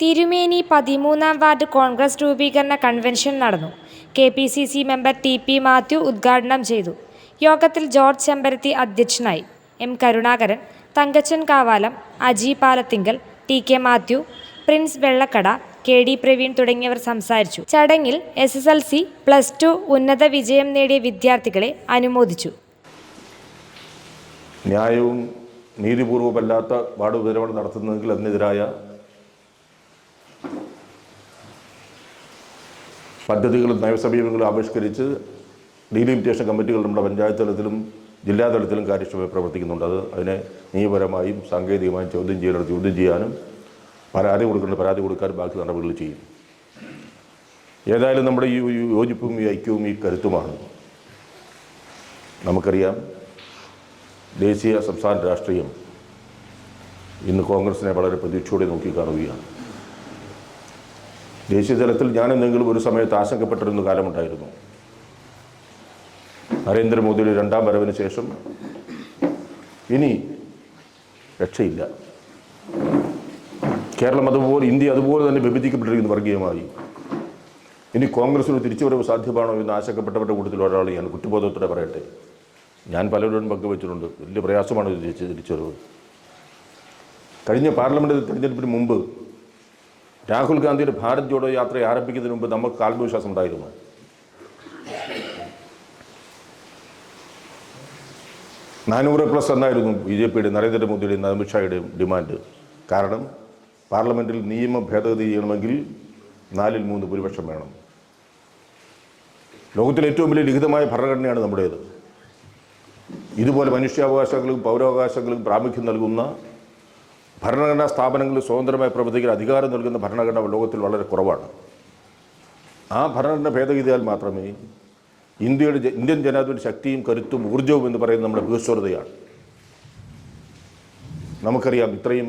തിരുമേനി പതിമൂന്നാം വാർഡ് കോൺഗ്രസ് രൂപീകരണ കൺവെൻഷൻ നടന്നു. K P C C member T P Mathew ഉദ്ഘാടനം ചെയ്തു. യോഗത്തിൽ ജോർജ് ചെമ്പരത്തി അധ്യക്ഷനായി. M Karunakaran Thankachan Kavalam Aji Palathinkal T K Mathew Prince Vellakkada K D Praveen തുടങ്ങിയവർ സംസാരിച്ചു. ചടങ്ങിൽ S S L C plus two ഉന്നത വിജയം നേടിയ വിദ്യാർത്ഥികളെ അനുമോദിച്ചു. ന്യായവും നീതിപൂർവമല്ലാത്ത വിതരണം നടത്തുന്നതെങ്കിൽ അതിനെതിരായ പദ്ധതികളും നയസമീപങ്ങളും ആവിഷ്കരിച്ച് ഡീലിമിറ്റേഷൻ കമ്മിറ്റികൾ നമ്മുടെ പഞ്ചായത്ത് തലത്തിലും ജില്ലാ തലത്തിലും കാര്യക്ഷമമായി പ്രവർത്തിക്കുന്നുണ്ട്. അത് അതിനെ നിയമപരമായും സാങ്കേതികമായും ചോദ്യം ചെയ്യാനും ചോദ്യം ചെയ്യാനും പരാതി കൊടുക്കേണ്ട പരാതി കൊടുക്കാൻ ബാക്കി നടപടികൾ ചെയ്യും. ഏതായാലും നമ്മുടെ ഈ യോജിപ്പും ഈ ഐക്യവും ഈ കരുത്തുമാണ്. നമുക്കറിയാം ദേശീയ സംസ്ഥാന രാഷ്ട്രീയം ഇന്ന് കോൺഗ്രസിനെ വളരെ പ്രതീക്ഷയോടെ നോക്കിക്കാണുകയാണ്. ദേശീയ തലത്തിൽ ഞാൻ എന്തെങ്കിലും ഒരു സമയത്ത് ആശങ്കപ്പെട്ടിരുന്ന കാലമുണ്ടായിരുന്നു. നരേന്ദ്രമോദിയുടെ രണ്ടാം വരവിന് ശേഷം ഇനി രക്ഷയില്ല. കേരളം അതുപോലെ ഇന്ത്യ അതുപോലെ തന്നെ വിഭജിക്കപ്പെട്ടിരിക്കുന്നു വർഗീയമായി. ഇനി കോൺഗ്രസിന് തിരിച്ചുവരവ് സാധ്യമാണോ എന്ന് ആശങ്കപ്പെട്ടവരുടെ കൂട്ടത്തിൽ ഒരാൾ ഞാൻ കുറ്റബോധത്തോടെ പറയട്ടെ. ഞാൻ പലരോടും പങ്കുവച്ചിട്ടുണ്ട്. വലിയ പ്രയാസമാണ് തിരിച്ചുവരവ്. കഴിഞ്ഞ പാർലമെന്റ് തിരഞ്ഞെടുപ്പിന് മുമ്പ് രാഹുൽ ഗാന്ധിയുടെ ഭാരത് ജോഡോ യാത്ര ആരംഭിക്കുന്നതിന് മുമ്പ് നമുക്ക് ആത്മവിശ്വാസം ഉണ്ടായിരുന്നു. നാനൂറ് പ്ലസ് എന്നായിരുന്നു ബി ജെ പിയുടെ നരേന്ദ്രമോദിയുടെയും അമിത്ഷായുടെയും ഡിമാൻഡ്. കാരണം പാർലമെന്റിൽ നിയമ ഭേദഗതി ചെയ്യണമെങ്കിൽ നാലിൽ മൂന്ന് ഭൂരിപക്ഷം വേണം. ലോകത്തിലെ ഏറ്റവും വലിയ ലിഖിതമായ ഭരണഘടനയാണ് നമ്മുടേത്. ഇതുപോലെ മനുഷ്യാവകാശങ്ങളും പൗരാവകാശങ്ങളും പ്രാമുഖ്യം നൽകുന്ന ഭരണഘടനാ സ്ഥാപനങ്ങളിൽ സ്വതന്ത്രമായി പ്രവർത്തിക്കാൻ അധികാരം നൽകുന്ന ഭരണഘടന ലോകത്തിൽ വളരെ കുറവാണ്. ആ ഭരണഘടന ഭേദഗതിയാൽ മാത്രമേ ഇന്ത്യയുടെ ഇന്ത്യൻ ജനാധിപത്യ ശക്തിയും കരുത്തും ഊർജവും എന്ന് പറയുന്നത് നമ്മുടെ ബൃഹസ്വരതയാണ്. നമുക്കറിയാം ഇത്രയും